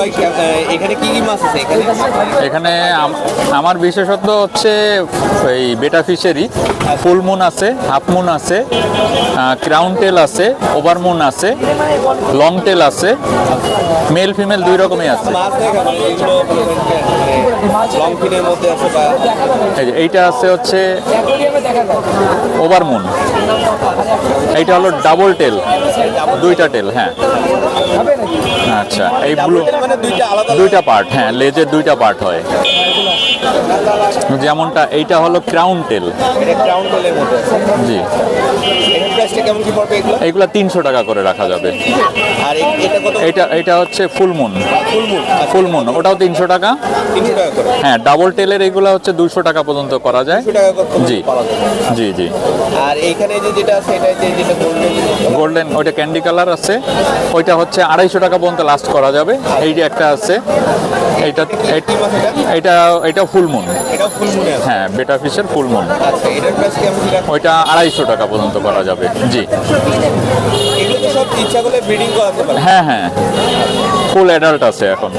ভাই এখানে কি কি মাছ আছে এখানে? এখানে আমার বিশেষত্ব হচ্ছে এই বেটা ফিশারি ফুল মুন আছে হাফমুন আছে ক্রাউন টেল আছে ওভার মুন আছে লং টেল আছে মেল ফিমেল দুই রকমই আছে। এইটা আছে হচ্ছে ওভার মুন। এইটা হলো ডাবল টেল দুইটা টেল হ্যাঁ। আচ্ছা এই ব্লু মানে দুইটা দুইটা পার্ট হ্যাঁ লেজের দুইটা পার্ট হয়। যেমনটা এইটা হলো ক্রাউন টেল জি। এগুলো? তিনশো টাকা করে রাখা যাবে। আর এটা এটা হচ্ছে full moon full moon full moon ওটাও তিনশো টাকা। হ্যাঁ ডাবল টেলের এগুলো হচ্ছে দুশো টাকা পর্যন্ত করা যায়। জি। জি জি। আর এইখানে যে যেটা আছে এটা যে যেটা গোল্ডেন গোল্ডেন ওইটা ক্যান্ডি কালার আছে। ওইটা হচ্ছে আড়াইশো টাকা পর্যন্ত লাস্ট করা যাবে। এই যে একটা আছে এইটা এটা? এইটা এটা ফুল মুন এটাও ফুল মুনে আছে। হ্যাঁ বেটা ফিশের ফুল মুন আচ্ছা এটার প্রাইস কেমন কি রাখা ওইটা আড়াইশো টাকা পর্যন্ত করা যাবে জি। হ্যাঁ হ্যাঁ। ফুল অ্যাডাল্ট আছে এখন।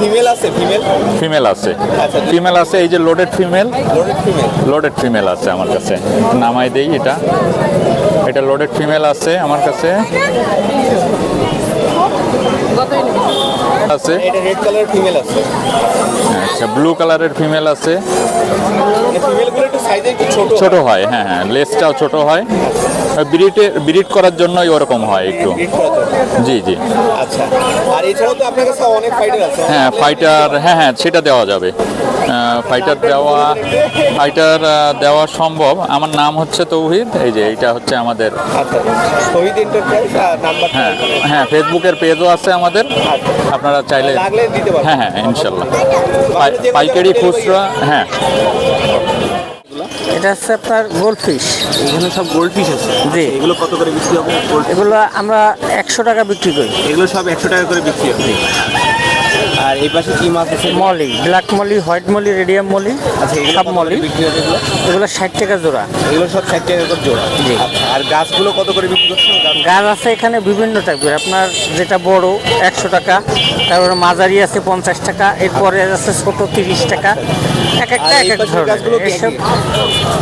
ফিমেল আছে? ফিমেল ফিমেল আছে। আচ্ছা। ফিমেল আছে এই যে loaded female loaded female loaded female আছে আমার কাছে। নামাই দেই এটা। এটা লোডেড ফিমেল আছে আমার কাছে। আছে। এটা রেড কালার ফিমেল আছে। আচ্ছা ব্লু কালারের ফিমেল আছে। ফিমেলগুলো একটু সাইজে একটু ছোট ছোট হয় হ্যাঁ হ্যাঁ লেসটাও ছোট হয়। ব্রিডে ব্রিড করার জন্যই ওরকম হয় একটু। জি জি। আচ্ছা। আর এছাড়াও তো আপনার কাছে অনেক ফাইটার আছে। হ্যাঁ ফাইটার হ্যাঁ হ্যাঁ সেটা দেওয়া যাবে। ফাইটার দেওয়া ফাইটার দেওয়া সম্ভব। আমার নাম হচ্ছে তৌহিদ এই যে এইটা হচ্ছে আমাদের। আচ্ছা এন্টারপ্রাইজ নাম্বার হ্যাঁ হ্যাঁ ফেসবুকের পেজও আছে আমাদের। আপনারা চাইলে হ্যাঁ হ্যাঁ ইনশাল্লাহ। পাই- পাইকারি খুচরা হ্যাঁ। এটা হচ্ছে আপনার গোল্ড ফিশ এখানে সব গোল্ড ফিশ আছে? জি। এগুলো কত করে বিক্রি হবে? এগুলো আমরা একশো টাকা বিক্রি করি। এগুলো সব একশো টাকা করে বিক্রি হবে? আর এই পাশে কি মাছ আছে? Molly black molly white molly radium molly আচ্ছা সব মলি। এগুলো? ষাট টাকা জোড়া। এগুলো সব ষাট টাকা করে জোড়া। জি। আচ্ছা আর গাছগুলো কত করে বিক্রি করছেন? গাছ আছে এখানে বিভিন্ন টাইপের। আপনার যেটা বড় একশো টাকা। তারপরে মাঝারি আছে পঞ্চাশ টাকা। এরপরে আছে ছোট তিরিশ টাকা। এক একটা এক এই এক ধরনের। একই?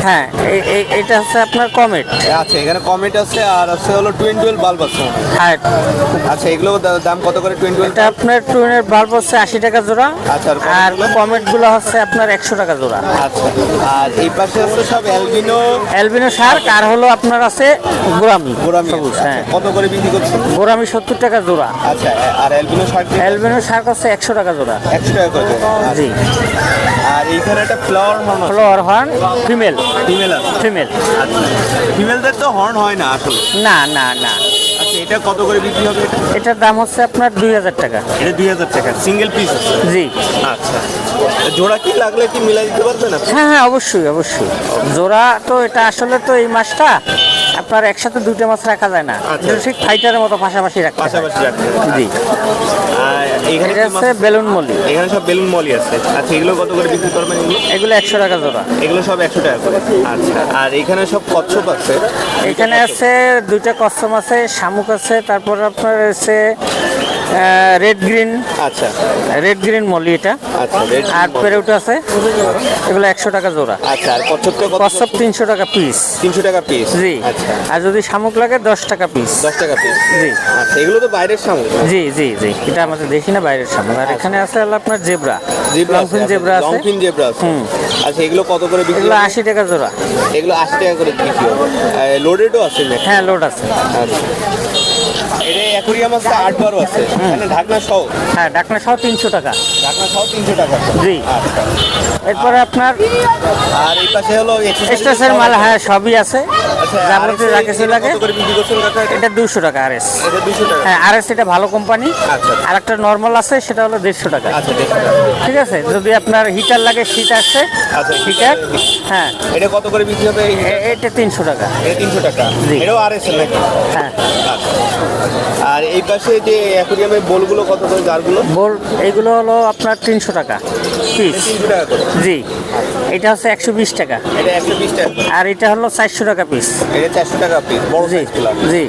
হ্যাঁ এই- এই- এটা হচ্ছে আপনার কমেট। আচ্ছা এখানে কমেট আছে আর আছে হলো টুয়েন টুয়েলভ বাল্ব আছে হ্যাঁ। আচ্ছা এগুলো দাম কত করে টুয়েন টুয়েলভ এটা আপনার টুনের বাল্ব হচ্ছে আশি টাকা জোড়া আচ্ছা, আর কমেটগুলো? হচ্ছে আপনার একশো টাকা জোড়া। আচ্ছা আর এই পাশে আছে সব অ্যালবিনো অ্যালবিনো শার্ক আর হলো আপনার আছে গোরামি গোরামি হ্যাঁ আচ্ছা, কত করে বিক্রি করছেন? গোরামি সত্তর টাকা জোড়া। আচ্ছা আর অ্যালবিনো শার্ক হচ্ছে একশো টাকা জোড়া। একশো টাকা করে দেবেন। আচ্ছা। জি আর এইখানে একটা ফ্লাওয়ার হর্ন আছে। Flower horn female female female ফিমেলদের তো হর্ন হয় না আসলে। না না না। আচ্ছা এটা কত করে বিক্রি হবে এটার দাম হচ্ছে আপনার দুই হাজার টাকা। এটা দুই হাজার টাকা সিঙ্গেল পিস জি। আচ্ছা। জোড়া কি লাগলে কি মিলাই দিতে পারবেন হ্যাঁ হ্যাঁ অবশ্যই অবশ্যই। জোড়া তো এটা আসলে তো এই মাছটা আপনার একসাথে দুইটা মাছ রাখা যায় না। আচ্ছা। ঠিক ফাইটারের মতো পাশাপাশি রাখতে পাশাপাশি রাখতে জি। আর এখানে হচ্ছে বেলুন মলি। এখানে সব বেলুন মলি আছে। আচ্ছা এগুলো কত করে বিক্রি করবেন এগুলো? এগুলো একশো টাকা জোড়া। এগুলো সব একশো টাকা করে। আচ্ছা আর এখানে সব কচ্ছপ আছে? এখানে আছে দুইটা কচ্ছপ আছে শামুক আছে তারপর আপনার আছে রেড গ্রিন আচ্ছা। রেড গ্রিন মলি এটা। আচ্ছা আর পেরেউট আছে এগুলো একশো টাকা জোড়া। আচ্ছা আর কচ্ছপটা কচ্ছপ তিনশো টাকা পিস তিনশো টাকা পিস জি। আচ্ছা। আর যদি শামুক লাগে দশ টাকা পিস দশ টাকা পিস জি। আচ্ছা এগুলো তো বাইরের শামুক জি জি জি। এটা আমাদের দেখি না বাইরের শামুক। আর এখানে আছে হলো আপনার জেব্রা। লংফিন জেব্রা আছে। লংফিন জেব্রা আছে। আচ্ছা এগুলো কত করে বিক্রি এগুলো আশি টাকা জোড়া। এগুলো আশি টাকা করে বিক্রি হবে। লোডেডও আছে? হ্যাঁ লোড আছে। আচ্ছা। অ্যাকুরিয়াম আছে আট বারো আছে। মানে ঢাকনা সহ। হ্যাঁ ঢাকনা সহ তিনশো টাকা। ঢাকনা সহ তিনশো টাকা। জি। আচ্ছা। এরপরে আপনার আর এই পাশে হলো এক্সট্রাসের মাল হ্যাঁ সবই আছে। যাবতীয় যা কিছু লাগে এটা? দুশো টাকা আর এস। হ্যাঁ আর এস এটা ভালো কোম্পানি আচ্ছা। আর একটা নর্মাল আছে সেটা হলো দেড়শো টাকা। আচ্ছা দেড়শো টাকা। ঠিক আছে? যদি আপনার হিটার লাগে শীত আসছে আচ্ছা, হিটার হ্যাঁ। এটা কত করে বিক্রি হবে? এটা তিনশো টাকা। এটা তিনশো টাকা। জি। এটাও আর এস নাকি? হ্যাঁ। আচ্ছা। আর এই পাশে যে অ্যাকুরিয়ামের বোলগুলো কত করে জারগুলো বোল এইগুলো হলো আপনার তিনশো টাকা। পিস তিনশো টাকা করে। জি। এটা হচ্ছে একশো বিশ টাকা। এটা একশো বিশ টাকা। আর এটা হলো চারশো টাকা পিস এটা চারশো টাকা পিস বড় জি জি।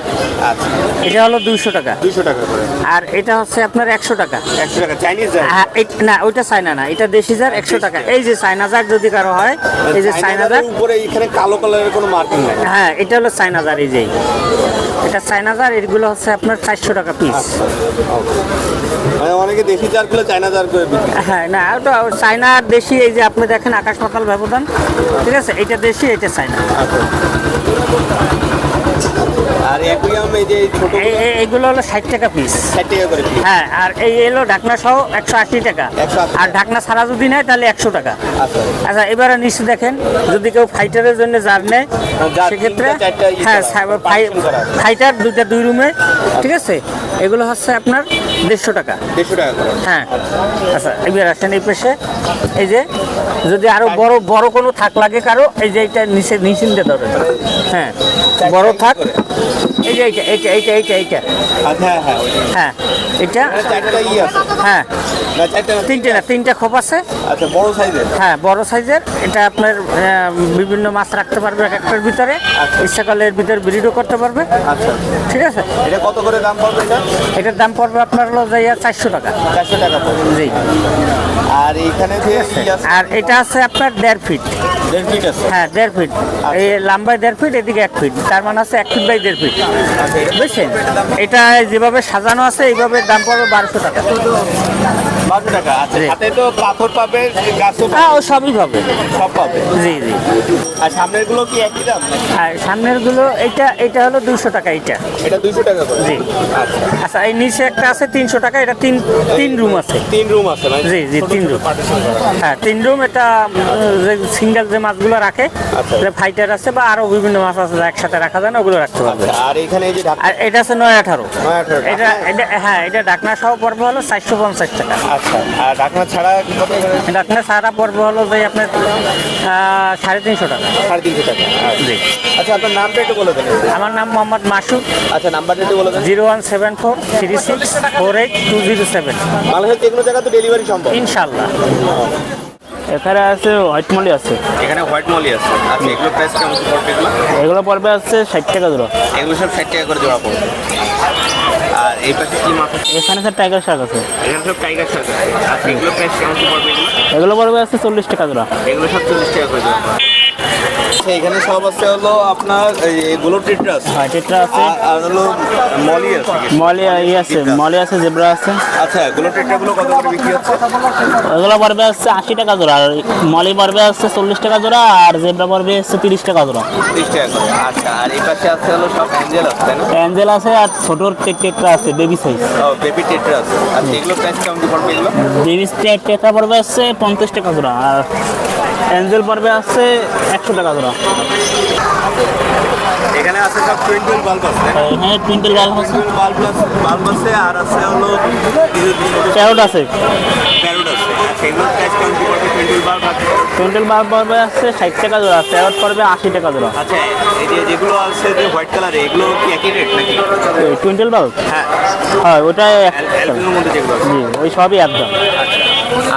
আচ্ছা। এটা হলো দুইশো টাকা। দুশো টাকা করে। আর এটা হচ্ছে আপনার একশো টাকা। একশো টাকা চাইনিজ হ্যাঁ, না ওইটা চায়না না এটা দেশি জার একশো টাকা। এই যে চায়না জার যদি কারও হয় এই যে চায়না জার উপরে এখানে কালো কালারের কোনো মার্কিং নাই। হ্যাঁ এটা হলো চায়না জার এই যে। এটা চায়না জার এগুলো হচ্ছে আপনার চারশো টাকা পিস মানে অনেকে দেশি জারগুলো চায়না জার করে। হ্যাঁ না ওটা আর দেশি এই যে আপনি দেখেন আকাশ পাতাল ব্যবধান ঠিক আছে? এটা দেশি এটা চায়না। আর অ্যাকুরিয়াম যে ছোট এই- এই- এইগুলো হলো ষাট টাকা পিস ষাট টাকা করে পিস হ্যাঁ আর এই এলো ঢাকনা সহ একশো আশি টাকা। আর ঢাকনা ছাড়া যদি নেয় তাহলে একশো টাকা। আচ্ছা। আচ্ছা এবারে নিচে দেখেন যদি কেউ ফাইটারের জন্য জার নেয় সেক্ষেত্রে হ্যাঁ করা, সাইবার partition করা। ফাইটার দুইটা দুই রুমে ঠিক আছে? এগুলো হচ্ছে আপনার দেড়শো টাকা। দেড়শো টাকা হ্যাঁ। আচ্ছা। এবার আসেন এই পেশে। এই যে যদি আরও বড় বড় কোনো থাক লাগে কারও এই যে এটা নিচে নিচিন্তে ধরে হ্যাঁ বড় থাক। এই যে এইটা এইটা এইটা এইটা এইটা আচ্ছা হ্যাঁ হ্যাঁ। হ্যাঁ এটা? হ্যাঁ। চারটা না, তিনটে খোপ আছে। আচ্ছা বড় সাইজের হ্যাঁ বড় সাইজের। এটা আপনার বিভিন্ন মাছ রাখতে পারবে এক একটার ভিতরে। ইচ্ছা করলে এর ভিতরে ব্রিডও করতে পারবে। আচ্ছা। ঠিক আছে? এটা কত করে দাম পড়বে এটা? এটার দাম পড়বে আপনার হলো যাইয়া চারশো টাকা। চারশো টাকা জি। আর এইখানে যে আর এটা আছে আপনার দেড় ফিট দেড় ফিট আছে? হ্যাঁ দেড় ফিট এই লম্বায় দেড় ফিট এদিকে এক ফিট তার মানে আছে এক ফিট বাই দেড় ফিট আচ্ছা। বুঝছেন? এটা যেভাবে সাজানো আছে এইভাবে দাম পড়বে বারোশো টাকা। বারোশো টাকা। আচ্ছা হাতে তো পাথর পাবে গাছও হ্যাঁ ও সবই পাবে। সব পাবে। জি জি। আর সামনেরগুলো কি একই দাম? নাকি? আর সামনেরগুলো এটা এটা হলো দুশো টাকা এটা এটা দুইশো টাকা করে? জি। আচ্ছা। আচ্ছা এই নিচে একটা আছে তিনশো টাকা এটা তিন তিন রুম আছে। তিন রুম আছে না জি জি তিন রুম। হ্যাঁ তিন রুম এটা সিঙ্গেল যে মাছগুলো রাখে আচ্ছা। যে ফাইটার আছে বা আরও বিভিন্ন মাছ আছে যা একসাথে রাখা যায় না ওগুলো রাখতে পারবে। আচ্ছা, আর এখানে এই যে আর এটা আছে নয় আঠারো। এটা এটা হ্যাঁ এটা ডাকনা সহ পর্ব হলো চারশো পঞ্চাশ টাকা। আচ্ছা আর ঢাকনা ছাড়া কত করে? সারা পর্ব হলো যে আপনার আহ, সাড়ে তিনশো টাকা। সাড়ে তিনশো টাকা জি। আচ্ছা আপনার নামটা একটু বলে দেন। আমার নাম মোহাম্মদ মাসুদ। আচ্ছা নাম্বারটা একটু বলে দেন। Zero one seven four three six four eight two zero seven. বাংলাদেশের যে কোনো জায়গা তো ডেলিভারি সম্ভব। ইনশাল্লাহ এখানে আছে হোয়াইট মলি আছে। এখানে হোয়াইট মলি আছে। আচ্ছা এগুলো প্রাইস কেমন পড়বে এগুলো? এগুলো পড়বে আছে ষাট টাকা জোড়া। এগুলো সব ষাট টাকা করে জোড়া পড়বে। আর এই পাশে কি মাছ আছে? এখানে স্যার টাইগার শাক আছে। এখানে সব টাইগার শাক আছে। আচ্ছা এগুলো প্রাইস কেমন কি পড়বে এগুলো পড়বে আছে চল্লিশ টাকা জোড়া। এগুলো সব চল্লিশ টাকা করে জোড়া। আচ্ছা এখানে সব আছে হলো আপনার এগুলো টেট্রা আছে হয় টেট্রা আছে। আর- আর হলো মলি আছে মলি ই আছে মলি আছে জেব্রা আছে। আচ্ছা এগুলো টেট্রাগুলো কত করে বিক্রি হচ্ছে? এগুলো পড়বে আছে আশি টাকা জোড়া। আর মলি পড়বে আছে চল্লিশ টাকা জোড়া আর জেব্রা পড়বে আছে তিরিশ টাকা জোড়া। তিরিশ টাকা আচ্ছা আর এই পাশে আছে হলো সব অ্যাঞ্জেল আছে না? অ্যাঞ্জেল আছে আর ছোটোর টেট্রা আছে বেবি সাইজ ও বেবি টেট্রা আছে। আর এগুলো প্রাইস কেমন পড়বে এগুলো? বেবি টেট্রা পড়বে আছে পঞ্চাশ টাকা জোড়া আর অ্যাঞ্জেল পড়বে আছে একশো টাকা জোড়া। এখানে আছে সব টুইন্টুইল বাল্ব আছে হ্যাঁ? টুইন্টেল বাল্ব আছে বাল্ব আছে বাল্ব আছে আর আছে হলো প্যারোট আছে। প্যারোট আছে। এগুলো প্রাইস কেমন পড়বে? টুইন্টুইল বাল্ব আছে টুইন্টেল বাল্ব পড়বে আছে ষাট টাকা জোড়া প্যারোট পড়বে আশি টাকা জোড়া। আচ্ছা এই যে যেগুলো আছে যে হোয়াইট কালার এগুলো কি একই রেট নাকি? টুইন্টেল বাল্ব হ্যাঁ। হ্যাঁ মধ্যে যেগুলো জি ওই সবই একদম।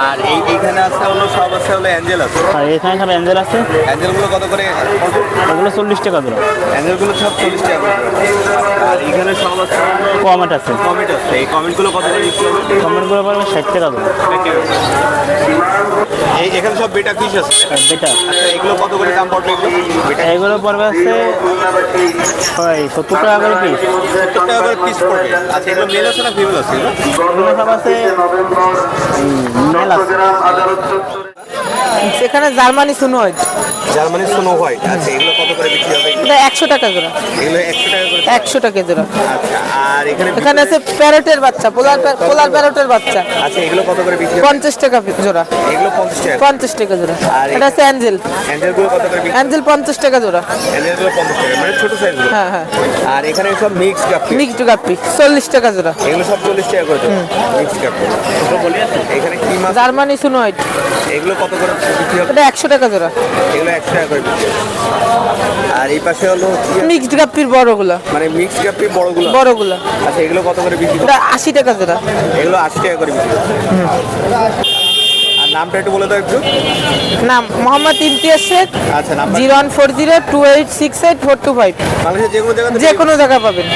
আর এই এইখানে আছে হলো সব আছে হলো অ্যাঞ্জেল আছে। আর এখানে সব অ্যাঞ্জেল আছে? অ্যাঞ্জেলগুলো কত করে? ওগুলো চল্লিশ টাকা জোড়া অ্যাঞ্জেলগুলো সব চল্লিশ টাকা করে। আর এখানে সব আছে কমেন্ট আছে। কমেন্ট আছে। এই কমেন্টগুলো কত করে কমেন্টগুলো পড়বে ষাট টাকা জোড়া এই এখানে সব বেটা ফিশ আছে। বেটা। আচ্ছা এগুলো কত করে দাম পড়বে এগুলো? এগুলো পড়বে আছে ওই সত্তর টাকা করে পিস সত্তর টাকা করে পিস পড়বে। আচ্ছা এগুলো মেল আছে না ফিমেল আছে এগুলো? সব আছে মেল আছে। সেখানে জার্মানি সুনোয়েড জার্মানি স্নো হোয়াইট আচ্ছা এগুলো কত করে বিক্রি হবে? এটা একশো টাকা জোড়া এগুলো একশো টাকা করে একশো টাকা জোড়া আচ্ছা আর এখানে এখানে আছে প্যারটের বাচ্চা পোলার পোলার প্যারটের বাচ্চা। আচ্ছা এগুলো কত করে বিক্রি হবে? পঞ্চাশ টাকা জোড়া। এগুলো পঞ্চাশ টাকা পঞ্চাশ টাকা জোড়া। আর এটা আছে অ্যাঞ্জেল। অ্যাঞ্জেলগুলো কত করে বিক্রি অ্যাঞ্জেল পঞ্চাশ টাকা জোড়া। অ্যাঞ্জেলগুলো পঞ্চাশ টাকা মানে ছোটো সাইজগুলো হ্যাঁ হ্যাঁ। আর এখানে সব মিক্স মিক্সড গাপ্পি চল্লিশ টাকা জোড়া। এগুলো সব চল্লিশ টাকা করে মিক্স এখানে কি মাছ? জার্মানি সুনোয়েড এগুলো কত করে বিক্রি হবে? এটা একশো টাকা জোড়া। এগুলো একশো টাকা করে বিক্রি আর এই পাশে হলো মিক্সড গাপ্পির বড়গুলা। মানে মিক্স কাপি বড়গুলো। বড়গুলা। আচ্ছা এগুলো কত করে বিক্রি এটা আশি টাকা জোড়া এগুলো আশি টাকা করে বিক্রি আর নামটা একটু বলে দাও একটু। নাম মোহাম্মদ ইমতিয়াজ শেখ আচ্ছা number zero one four zero two eight six eight four two five. বাংলাদেশের যে কোনো জায়গা যে কোনো জায়গায় পাবেন।